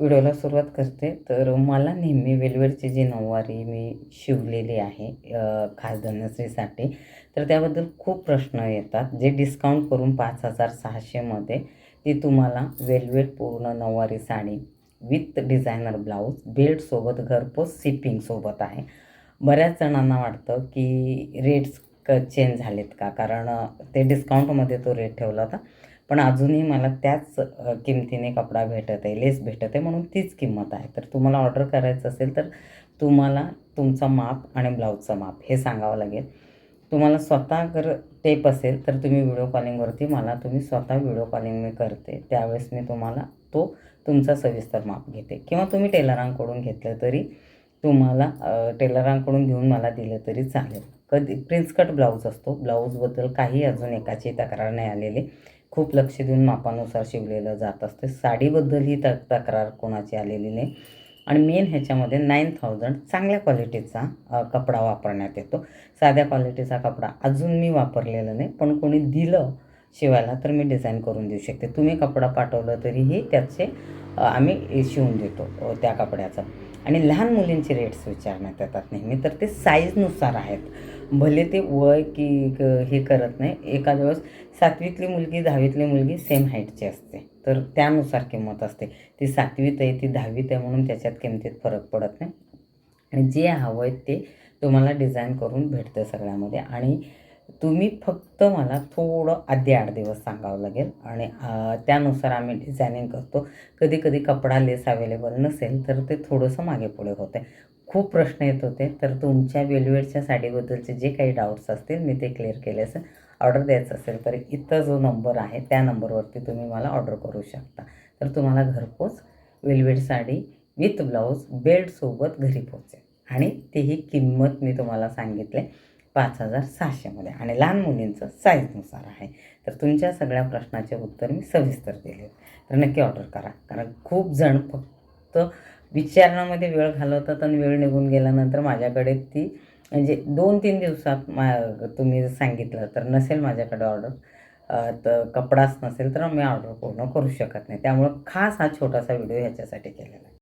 व्हिडिओला सुरुवात करते. तर मला नेहमी वेलवेडची जी नऊवारी मी शिवलेली आहे अ, खास धनश्रीसाठी तर त्याबद्दल खूप प्रश्न येतात. जे डिस्काउंट करून पाच हजार सहाशेमध्ये ती तुम्हाला वेलवेट पूर्ण नऊवारी साडी विथ डिझायनर ब्लाऊज बेल्टसोबत घरपोच सिपिंगसोबत आहे. बऱ्याच जणांना वाटतं की रेट्स क चेंज झालेत का? कारण ते डिस्काउंटमध्ये तो रेट ठेवला होता. पण अजूनही मला त्याच किमतीने कपडा भेटत आहे लेस भेटत आहे म्हणून तीच किंमत आहे. तर तुम्हाला ऑर्डर करायचं असेल तर तुम्हाला तुमचा माप आणि ब्लाऊजचं माप हे सांगावं लागेल. तुम्हाला स्वतः जर टेप असेल तर तुम्ही व्हिडिओ कॉलिंगवरती मला तुम्ही स्वतः व्हिडिओ कॉलिंग मी करते. त्यावेळेस मी तुम्हाला तो तुमचा सविस्तर माप घेते. किंवा तुम्ही टेलरांकडून घेतलं तरी तुम्हाला टेलरांकडून घेऊन मला दिलं तरी चालेल. कधी प्रिन्स कट ब्लाऊज असतो. ब्लाऊजबद्दल काही अजून एकाची तक्रार नाही आलेली. खूप लक्ष देऊन मापानुसार शिवलेलं जात असते. साडीबद्दल ही त तक्रार कोणाची आलेली नाही. आणि मेन ह्याच्यामध्ये नाईन थाउजंड चांगल्या क्वालिटीचा कपडा वापरण्यात येतो. साध्या क्वालिटीचा कपडा अजून मी वापरलेला नाही पण कोणी दिलं शिवायला तर मी डिझाईन करून देऊ शकते. तुम्ही कपडा पाठवलं तरीही त्याचे आम्ही शिवून देतो त्या कपड्याचं. आणि लहान मुलींचे रेट्स विचारण्यात येतात नेहमी तर ते साईजनुसार आहेत. भले ते वय की क- हे करत नाही एखाद्या वेळेस सातवीतली मुलगी दहावीतली मुलगी सेम हाईटची असते. तर त्यानुसार किंमत असते. ती सातवीत आहे ती दहावीत आहे म्हणून त्याच्यात किमतीत फरक पडत नाही. आणि जे हवं आहे ते तुम्हाला डिझाईन करून भेटतं सगळ्यामध्ये. आणि तुम्ही फक्त मला थोडं आधी आठ दिवस सांगावं लागेल. आणि त्यानुसार आम्ही डिझायनिंग करतो. कधी कधी कपडा लेस अवेलेबल नसेल तर ते थोडंसं मागे पुढे होते खूप प्रश्न येत होते. तर तुमच्या वेलवेटच्या साडीबद्दलचे जे काही डाऊट्स असतील मी ते क्लिअर केले असेल. ऑर्डर द्यायचं असेल तर इथं जो नंबर आहे त्या नंबरवरती तुम्ही मला ऑर्डर करू शकता. तर तुम्हाला घरपोच वेलवेट साडी विथ ब्लाऊज बेल्टसोबत घरी पोचेल आणि तेही किंमत मी तुम्हाला सांगितले. पाच हजार सहाशेमध्ये आणि लहान मुलींचं साईजनुसार आहे. तर तुमच्या सगळ्या प्रश्नाचे उत्तर मी सविस्तर दिले. तर नक्की ऑर्डर करा. कारण खूप जण फक्त विचारण्यामध्ये वेळ घालवतात आणि वेळ निघून गेल्यानंतर माझ्याकडे ती म्हणजे दोन तीन दिवसात मा तुम्ही सांगितलं तर नसेल माझ्याकडे ऑर्डर तर कपडाच नसेल तर मी ऑर्डर पूर्ण करू शकत नाही. त्यामुळं खास हा छोटासा व्हिडिओ ह्याच्यासाठी केलेला आहे.